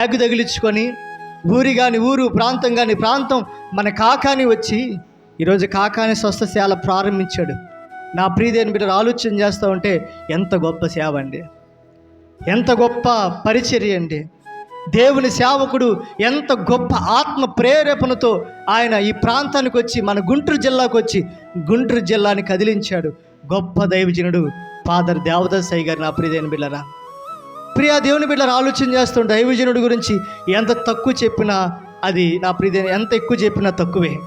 Bag తగిలించుకొని ఊరి కాని ఊరు ప్రాంతం కాని ప్రాంతం మన కాకాని వచ్చి ఈరోజు కాకాని స్వస్థ సేవ ప్రారంభించాడు. నా ప్రీదేని బిడ్డలు ఆలోచన చేస్తూ ఉంటే ఎంత గొప్ప సేవ అండి. ఎంత గొప్ప పరిచర్య అండి. దేవుని సేవకుడు ఎంత గొప్ప ఆత్మ ప్రేరేపణతో ఆయన ఈ ప్రాంతానికి వచ్చి మన గుంటూరు జిల్లాకు వచ్చి గుంటూరు జిల్లాని కదిలించాడు. గొప్ప దైవజనుడు ఫాదర్ దేవదాసయ్య గారు నా ప్రియదైన బిళ్ళరా ప్రియా దేవుని బిడ్డలు ఆలోచన చేస్తుంటే దైవజనుడి గురించి ఎంత తక్కువ చెప్పినా అది నా ప్రియదైన ఎంత ఎక్కువ చెప్పినా తక్కువే.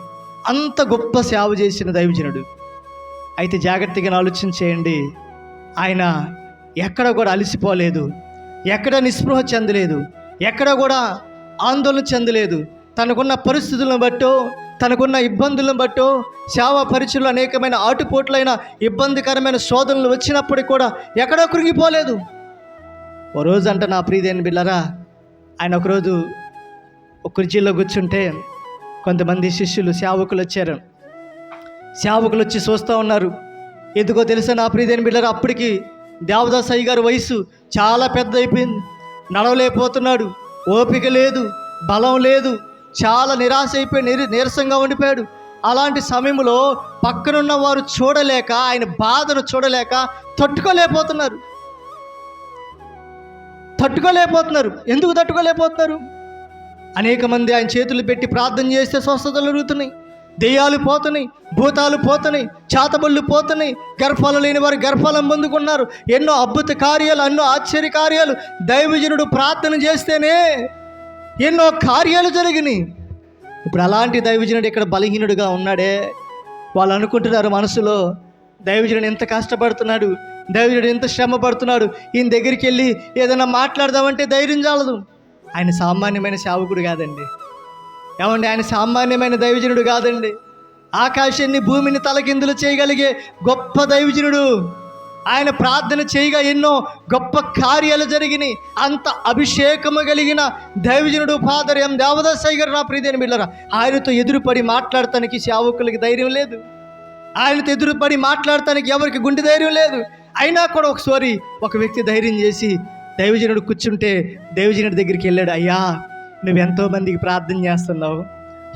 అంత గొప్ప సేవ చేసిన దైవజనుడు. అయితే జాగ్రత్తగా ఆలోచన చేయండి. ఆయన ఎక్కడ కూడా అలసిపోలేదు. ఎక్కడ నిస్పృహ చెందలేదు. ఎక్కడ కూడా ఆందోళన చెందలేదు. తనకున్న పరిస్థితులను బట్టో తనకున్న ఇబ్బందులను బట్టో సేవా పరిచయలు అనేకమైన ఆటుపోట్లైన ఇబ్బందికరమైన శోధనలు వచ్చినప్పటికీ కూడా ఎక్కడో కృంగిపోలేదు. ఓ రోజు అంట నా ప్రియదేని బిళ్ళరా ఆయన ఒకరోజు ఒక కుర్చీలో కూర్చుంటే కొంతమంది శిష్యులు సేవకులు వచ్చారు సేవకులు వచ్చి చూస్తూ ఉన్నారు. ఎందుకో తెలుసా నా ప్రియదేని బిళ్ళరా అప్పటికి దేవదాస్ అయ్య గారి వయసు చాలా పెద్ద అయిపోయింది నడవలేకపోతున్నాడు. ఓపిక లేదు బలం లేదు చాలా నిరాశ అయిపోయి నిర నీరసంగా ఉండిపోయాడు. అలాంటి సమయంలో పక్కనున్న వారు చూడలేక ఆయన బాధను చూడలేక తట్టుకోలేకపోతున్నారు. తట్టుకోలేకపోతున్నారు. ఎందుకు తట్టుకోలేకపోతున్నారు? అనేక మంది ఆయన చేతులు పెట్టి ప్రార్థన చేస్తే స్వస్థతలు జరుగుతున్నాయి దెయ్యాలు పోతున్నాయి భూతాలు పోతున్నాయి చాతబళ్ళు పోతున్నాయి గర్భాలు లేని వారు గర్భాలను పొందుకున్నారు. ఎన్నో అద్భుత కార్యాలు ఎన్నో ఆశ్చర్య కార్యాలు దైవజనుడు ప్రార్థన చేస్తేనే ఎన్నో కార్యాలు జరిగినాయి. ఇప్పుడు అలాంటి దైవజనుడు ఇక్కడ బలహీనుడుగా ఉన్నాడే. వాళ్ళు అనుకుంటున్నారు మనసులో దైవజనుడు ఎంత కష్టపడుతున్నాడు దైవజనుడు ఎంత శ్రమ పడుతున్నాడు ఈయన దగ్గరికి వెళ్ళి ఏదైనా మాట్లాడదామంటే ధైర్యం చాలదు. ఆయన సామాన్యమైన సేవకుడు కాదండి. ఏమండి ఆయన సామాన్యమైన దైవజనుడు కాదండి. ఆకాశాన్ని భూమిని తలకిందులు చేయగలిగే గొప్ప దైవజనుడు. ఆయన ప్రార్థన చేయగా ఎన్నో గొప్ప కార్యాలు జరిగినాయి. అంత అభిషేకము కలిగిన దైవజనుడు ఫాదర్ ఎం. దేవదాసాయి గారు నా ప్రీతిని బిళ్ళరా ఆయనతో ఎదురుపడి మాట్లాడటానికి సేవకులకి ధైర్యం లేదు. ఆయనతో ఎదురుపడి మాట్లాడటానికి ఎవరికి గుండె ధైర్యం లేదు. అయినా కూడా ఒకసారి ఒక వ్యక్తి ధైర్యం చేసి దైవజనుడు కూర్చుంటే దైవజనుడి దగ్గరికి వెళ్ళాడు అయ్యా నువ్వు ఎంతోమందికి ప్రార్థన చేస్తున్నావు.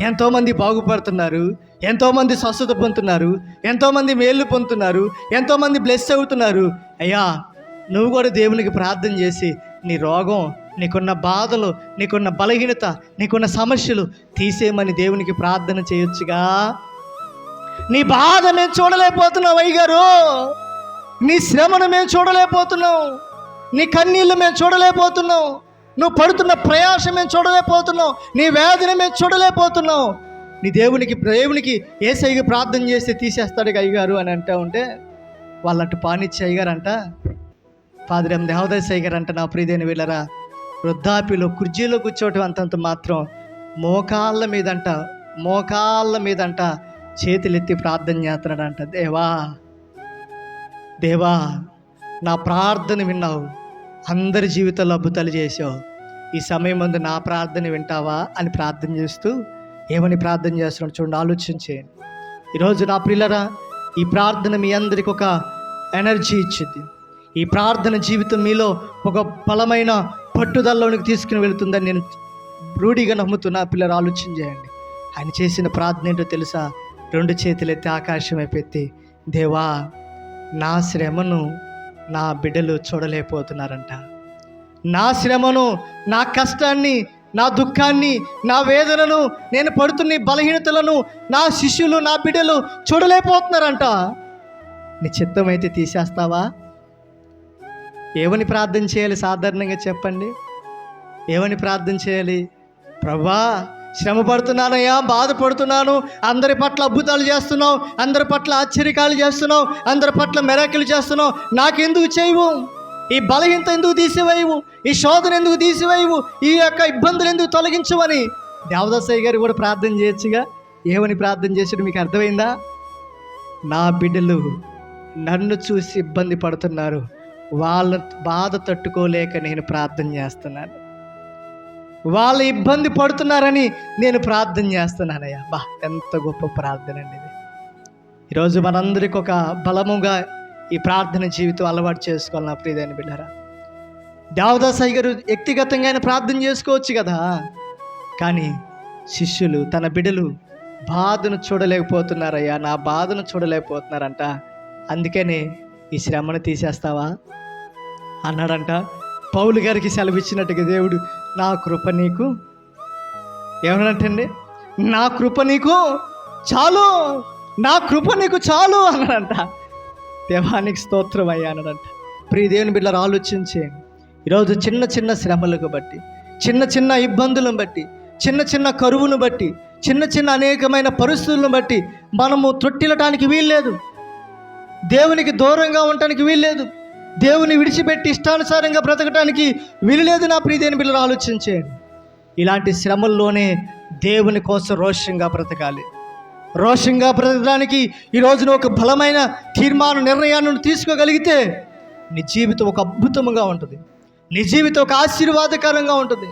ఎంతోమంది బాగుపడుతున్నారు. ఎంతోమంది స్వస్థత పొందుతున్నారు. ఎంతోమంది మేలు పొందుతున్నారు. ఎంతోమంది బ్లెస్ అవుతున్నారు. అయ్యా నువ్వు కూడా దేవునికి ప్రార్థన చేసి నీ రోగం నీకున్న బాధలు నీకున్న బలహీనత నీకున్న సమస్యలు తీసేయమని దేవునికి ప్రార్థన చేయొచ్చుగా. నీ బాధ మేము చూడలేకపోతున్నావు అయ్యగారు. నీ శ్రమను మేము చూడలేకపోతున్నాం. నీ కన్నీళ్ళు మేము చూడలేకపోతున్నాం. నువ్వు పడుతున్న ప్రయాసం మేము చూడలేకపోతున్నాం. నీ వేదన మేము చూడలేకపోతున్నాం. నీ దేవునికి దేవునికి ఏసైకి ప్రార్థన చేస్తే తీసేస్తాడు అయ్యగారు అని అంటా ఉంటే వాళ్ళట్టు పానిచ్చి అయ్యగారంట అంట దేవదాస్ అయ్యగారంట నా ప్రియదైన వీళ్ళరా. వృద్ధాప్యలో కుర్చీలో కూర్చోవటం అంతంత మాత్రం మోకాళ్ళ మీదంట మోకాళ్ళ మీదంట చేతులెత్తి ప్రార్థన చేస్తున్నాడంట దేవా దేవా నా ప్రార్థన విన్నావు అందరి జీవితంలో అద్భుతాలు చేసావు ఈ సమయం ముందు నా ప్రార్థన వింటావా? అని ప్రార్థన చేస్తూ ఏమని ప్రార్థన చేస్తున్నాడు చూడండి ఆలోచించేయండి ఈరోజు నా పిల్లరా ఈ ప్రార్థన మీ అందరికి ఒక ఎనర్జీ ఇచ్చింది. ఈ ప్రార్థన జీవితం మీలో ఒక బలమైన పట్టుదలలోనికి తీసుకుని వెళుతుందని నేను రూఢిగా నమ్ముతున్నా. పిల్లలు ఆలోచన చేయండి. ఆయన చేసిన ప్రార్థన ఏంటో తెలుసా? రెండు చేతులెత్తి ఆకాశమే పెట్టి దేవా నా శ్రమను నా బిడ్డలు చూడలేకపోతున్నారంట. నా శ్రమను నా కష్టాన్ని నా దుఃఖాన్ని నా వేదనను నేను పడుతున్న బలహీనతలను నా శిష్యులు నా బిడ్డలు చూడలేకపోతున్నారంట. నీ చిత్తమైతే తీసేస్తావా? ఏమని ప్రార్థన చేయాలి సాధారణంగా చెప్పండి? ఏమని ప్రార్థన చేయాలి? ప్రభా శ్రమ పడుతున్నానయ్యా బాధపడుతున్నాను. అందరి పట్ల అద్భుతాలు చేస్తున్నావు అందరి పట్ల ఆశ్చర్యకాలు చేస్తున్నావు అందరి పట్ల మెరాకిలు చేస్తున్నావు. నాకెందుకు చేయవు? ఈ బలహీనత ఎందుకు తీసివేయవు? ఈ శోధన ఎందుకు తీసివేయవు? ఈ యొక్క ఇబ్బందులు ఎందుకు తొలగించవని దేవదాసయ్య గారు కూడా ప్రార్థన చేయొచ్చుగా. ఏమని ప్రార్థన చేసాడు మీకు అర్థమైందా? నా బిడ్డలు నన్ను చూసి ఇబ్బంది పడుతున్నారు. వాళ్ళ బాధ తట్టుకోలేక నేను ప్రార్థన చేస్తున్నాను. వాళ్ళు ఇబ్బంది పడుతున్నారని నేను ప్రార్థన చేస్తున్నానయ్యా. బా ఎంత గొప్ప ప్రార్థన అండి ఇది. ఈరోజు మనందరికి ఒక బలముగా ఈ ప్రార్థన జీవితం అలవాటు చేసుకోవాలి నా ప్రియదైన బిడ్డారా. దేవదాసాయి గారు వ్యక్తిగతంగా ఆయన ప్రార్థన చేసుకోవచ్చు కదా. కానీ శిష్యులు తన బిడలు బాధను చూడలేకపోతున్నారయ్యా. నా బాధను చూడలేకపోతున్నారంట. అందుకనే ఈ శ్రమను తీసేస్తావా? అన్నాడంట. పౌలు గారికి సెలవిచ్చినట్టుగా దేవుడు నా కృప నీకు. ఏమన్నట్టండి నా కృప నీకు చాలు. నా కృప నీకు చాలు అన్నాడంట. దేవానికి స్తోత్రం అయ్యా అన్నాడంట. ప్రియ దేవుని బిడ్డలు ఆలోచించేయండి ఈరోజు చిన్న చిన్న శ్రమలకు బట్టి చిన్న చిన్న ఇబ్బందులను బట్టి చిన్న చిన్న కరువును బట్టి చిన్న చిన్న అనేకమైన పరిస్థితులను బట్టి మనము తొట్టిల్లటానికి వీల్లేదు. దేవునికి దూరంగా ఉండటానికి వీల్లేదు. దేవుని విడిచిపెట్టి ఇష్టానుసారంగా బ్రతకటానికి వీలులేదు నా ప్రీతిని పిల్లలు ఆలోచించేయండి. ఇలాంటి శ్రమల్లోనే దేవుని కోసం రోషంగా బ్రతకాలి. రోషంగా బ్రతకడానికి ఈ రోజున ఒక బలమైన తీర్మాన నిర్ణయాన్ని తీసుకోగలిగితే నీ జీవితం ఒక అద్భుతముగా ఉంటుంది. నీ జీవితం ఒక ఆశీర్వాదకరంగా ఉంటుంది.